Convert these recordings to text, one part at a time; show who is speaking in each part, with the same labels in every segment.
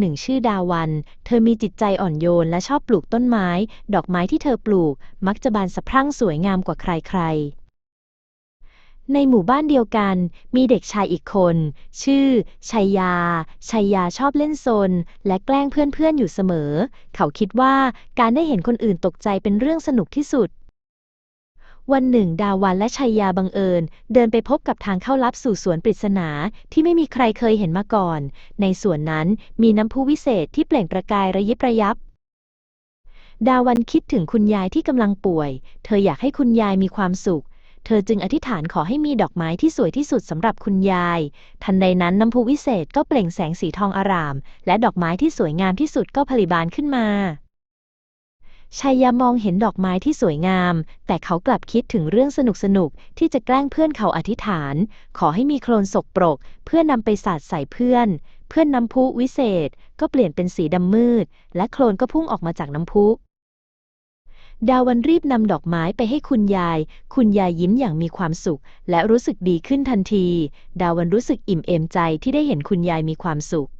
Speaker 1: หนึ่งชื่อดาวัน เธอมีจิตใจอ่อนโยนและชอบปลูกต้นไม้ ดอกไม้ที่เธอปลูก มักจะบานสะพรั่งสวยงามกว่าใครๆ ในหมู่บ้านเดียวกัน มีเด็กชายอีกคน ชื่อชัยยา ชัยยาชอบเล่นซน และแกล้งเพื่อนๆอยู่เสมอ เขาคิดว่าการได้เห็นคนอื่นตกใจเป็นเรื่องสนุกที่สุด วันหนึ่ง ดาวันและชัยยาบังเอิญ เดินไปพบกับทางเข้าลับสู่สวนปริศนาที่ไม่มีใครเคยเห็นมาก่อน ในสวนนั้นมีน้ำพุวิเศษที่เปล่งประกายระยิบระยับ ดาวันคิดถึงคุณยายที่กำลังป่วย เธออยากให้คุณยายมีความสุข เธอจึงอธิษฐานขอให้มีดอกไม้ที่สวยที่สุดสำหรับคุณยาย ทันใดนั้นน้ำพุวิเศษก็เปล่งแสงสีทองอร่าม และดอกไม้ที่สวยงามที่สุดก็ผลิบานขึ้นมา ชัยามองเห็นดอกไม้ที่สวยงาม แต่เขากลับคิดถึงเรื่องสนุกๆที่จะแกล้งเพื่อนเขาอธิษฐาน ขอให้มีโคลนสกปรก เพื่อนำไปสาดใส่เพื่อน เพื่อนน้ำพุวิเศษ ก็เปลี่ยนเป็นสีดำมืด และโคลนก็พุ่งออกมาจากน้ำพุดาวันรีบนำดอกไม้ไปให้คุณยาย คุณยายยิ้มอย่างมีความสุข และรู้สึกดีขึ้นทันที ดาวันรู้สึกอิ่มเอมใจที่ได้เห็นคุณยายมีความสุข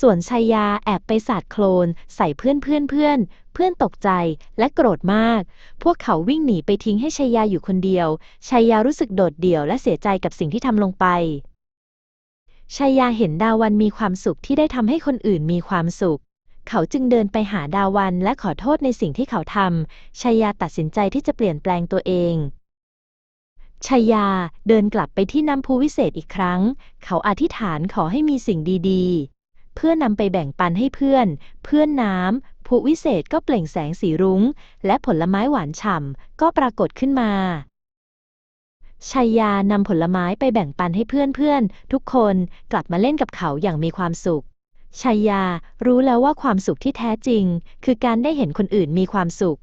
Speaker 1: ส่วนชัยยาแอบไปสาดโคลน ใส่เพื่อนเพื่อนเพื่อน เพื่อนตกใจและโกรธมาก พวกเขาวิ่งหนีไปทิ้งให้ชัยยาอยู่คนเดียวชัยยารู้สึกโดดเดี่ยวและเสียใจกับสิ่งที่ทำลงไปชัยยาเห็นดาวันมีความสุขที่ได้ทำให้คนอื่นมีความสุข เขาจึงเดินไปหาดาวันและขอโทษในสิ่งที่เขาทำชัยยาตัดสินใจที่จะเปลี่ยนแปลงตัวเองชัยยาเดินกลับไปที่น้ำพุวิเศษอีกครั้ง เขาอธิษฐานขอให้มีสิ่งดีๆ เพื่อนำไปแบ่งปันให้เพื่อน เพื่อนน้ำผู้วิเศษก็เปล่งแสงสีรุง้ง และผลไม้หวานฉ่ำก็ปรากฏขึ้นมาชัยยานำผลไม้ไปแบ่งปันให้เพื่อนๆ ทุกคนกลับมาเล่นกับเขาอย่างมีความสุขชัยยารู้แล้วว่าความสุขที่แท้จริง คือการได้เห็นคนอื่นมีความสุข